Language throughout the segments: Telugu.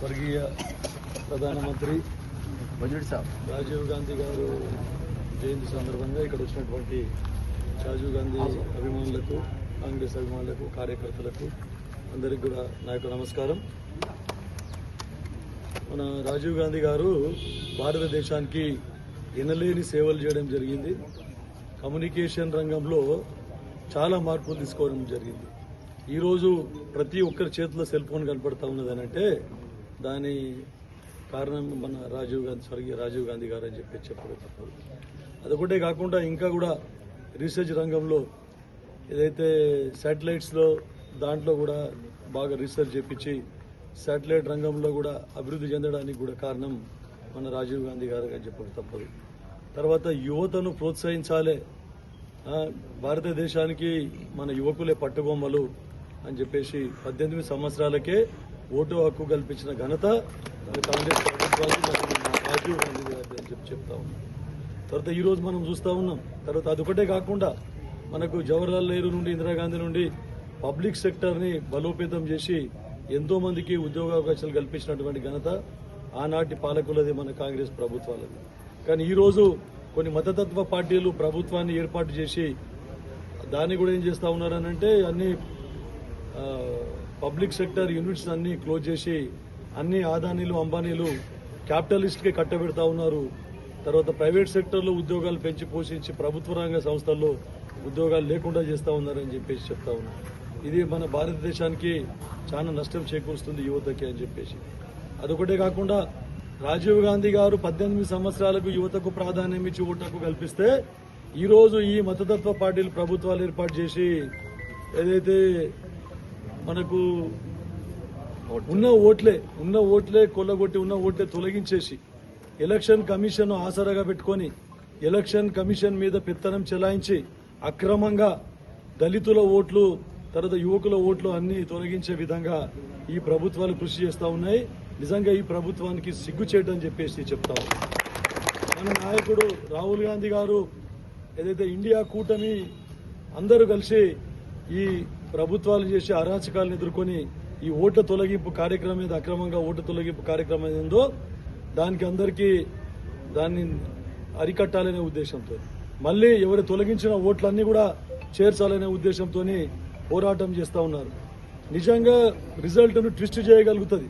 మాననీయ ప్రధానమంత్రి రాజీవ్ గాంధీ గారు జయంతి సందర్భంగా ఇక్కడ వచ్చినటువంటి రాజీవ్ గాంధీ అభిమానులకు కాంగ్రెస్ అభిమానులకు కార్యకర్తలకు అందరికి కూడా నా యొక్క నమస్కారం. మన రాజీవ్ గాంధీ గారు భారతదేశానికి ఎనలేని సేవలు చేయడం జరిగింది. కమ్యూనికేషన్ రంగంలో చాలా మార్పులు తీసుకోవడం జరిగింది. ఈరోజు ప్రతి ఒక్కరి చేతిలో సెల్ ఫోన్ కనపడతా ఉన్నది అని అంటే దాని కారణం మన రాజీవ్ గాంధీ స్వర్గీయ రాజీవ్ గాంధీ గారు అని చెప్పి చెప్పడం తప్పదు. అదొకటే కాకుండా ఇంకా కూడా రీసెర్చ్ రంగంలో ఏదైతే శాటిలైట్స్లో దాంట్లో కూడా బాగా రీసెర్చ్ చేపించి శాటిలైట్ రంగంలో కూడా అభివృద్ధి చెందడానికి కూడా కారణం మన రాజీవ్ గాంధీ గారు అని చెప్పడం తప్పదు. తర్వాత యువతను ప్రోత్సహించాలే భారతదేశానికి మన యువకులే పట్టుబొమ్మలు అని చెప్పేసి పద్దెనిమిది సంవత్సరాలకే ఓటు హక్కు కల్పించిన ఘనత కాంగ్రెస్ రాజీవ్ గాంధీ గారి అని చెప్పి చెప్తా ఉన్నాం. తర్వాత ఈ రోజు మనం చూస్తా ఉన్నాం. తర్వాత అదొకటే కాకుండా మనకు జవహర్లాల్ నెహ్రూ నుండి ఇందిరాగాంధీ నుండి పబ్లిక్ సెక్టర్ని బలోపేతం చేసి ఎంతో మందికి ఉద్యోగావకాశాలు కల్పించినటువంటి ఘనత ఆనాటి పాలకులది మన కాంగ్రెస్ ప్రభుత్వాలది. కానీ ఈరోజు కొన్ని మతతత్వ పార్టీలు ప్రభుత్వాన్ని ఏర్పాటు చేసి దాన్ని కూడా ఏం చేస్తా ఉన్నారనంటే అన్ని పబ్లిక్ సెక్టర్ యూనిట్స్ అన్ని క్లోజ్ చేసి అన్ని ఆదానీలు అంబానీలు క్యాపిటలిస్ట్కే కట్టబెడతా ఉన్నారు. తర్వాత ప్రైవేట్ సెక్టర్లో ఉద్యోగాలు పెంచి పోషించి ప్రభుత్వ రంగ సంస్థల్లో ఉద్యోగాలు లేకుండా చేస్తా ఉన్నారని చెప్పేసి చెప్తా ఉన్నారు ఇది మన భారతదేశానికి చాలా నష్టం చేకూరుస్తుంది యువతకి అని చెప్పేసి. అదొకటే కాకుండా రాజీవ్ గాంధీ గారు పద్దెనిమిది సంవత్సరాలకు యువతకు ప్రాధాన్యం ఇచ్చి ఓటకు కల్పిస్తే ఈ రోజు ఈ మతతత్వ పార్టీలు ప్రభుత్వాలు ఏర్పాటు చేసి ఏదైతే మనకు ఉన్న ఓట్లే ఉన్న ఓట్లే కొల్లగొట్టి ఉన్న ఓట్లే తొలగించేసి ఎలక్షన్ కమిషన్ ఆసరాగా పెట్టుకొని ఎలక్షన్ కమిషన్ మీద పెత్తనం చెలాయించి అక్రమంగా దళితుల ఓట్లు తర్వాత యువకుల ఓట్లు అన్ని తొలగించే విధంగా ఈ ప్రభుత్వాలు కృషి చేస్తా ఉన్నాయి నిజంగా ఈ ప్రభుత్వానికి సిగ్గు చేయడం చెప్పేసి చెప్తా. మన నాయకుడు రాహుల్ గాంధీ గారు ఏదైతే ఇండియా కూటమి అందరూ కలిసి ఈ ప్రభుత్వాలు చేసే అరాచకాలను ఎదుర్కొని ఈ ఓట్ల తొలగింపు కార్యక్రమం మీద అక్రమంగా ఓట్ల తొలగింపు కార్యక్రమం ఏందో దానికి అందరికీ దాన్ని అరికట్టాలనే ఉద్దేశంతో. మళ్ళీ ఎవరు తొలగించిన ఓట్లన్నీ కూడా చేర్చాలనే ఉద్దేశంతో పోరాటం చేస్తా ఉన్నారు. నిజంగా రిజల్ట్ను ట్విస్ట్ చేయగలుగుతుంది.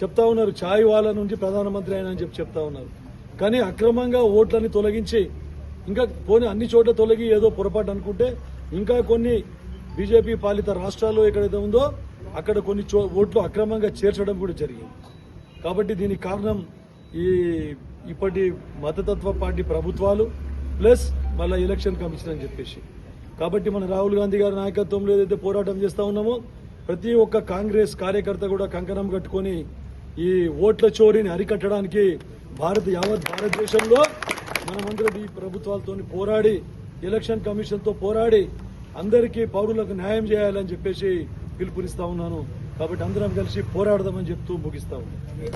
చెప్తా ఉన్నారు ఛాయ్ వాళ్ళ నుంచి ప్రధానమంత్రి అయినా అని చెప్పి చెప్తా ఉన్నారు. కానీ అక్రమంగా ఓట్లని తొలగించి ఇంకా పోనీ అన్ని చోట్ల తొలగి ఏదో పొరపాటు అనుకుంటే ఇంకా కొన్ని బీజేపీ పాలిత రాష్ట్రాల్లో ఎక్కడైతే ఉందో అక్కడ కొన్ని చో- ఓట్లు అక్రమంగా చేర్చడం కూడా జరిగింది. కాబట్టి దీనికి కారణం ఈ ఇప్పటి మతతత్వ పార్టీ ప్రభుత్వాలు ప్లస్ మళ్ళీ ఎలక్షన్ కమిషన్ అని చెప్పేసి. కాబట్టి మన రాహుల్ గాంధీ గారి నాయకత్వంలో ఏదైతే పోరాటం చేస్తూ ఉన్నామో ప్రతి ఒక్క కాంగ్రెస్ కార్యకర్త కూడా కంకణం కట్టుకొని ఈ ఓట్ల చోరీని అరికట్టడానికి భారత యావత్ భారతదేశంలో మనమందరం ఈ ప్రభుత్వాలతో పోరాడి ఎలక్షన్ కమిషన్తో పోరాడి అందరికీ పౌరులకు న్యాయం చేయాలని చెప్పేసి పిలుపునిస్తా ఉన్నాను. కాబట్టి అందరం కలిసి పోరాడదామని చెప్తూ ముగిస్తా ఉన్నాను.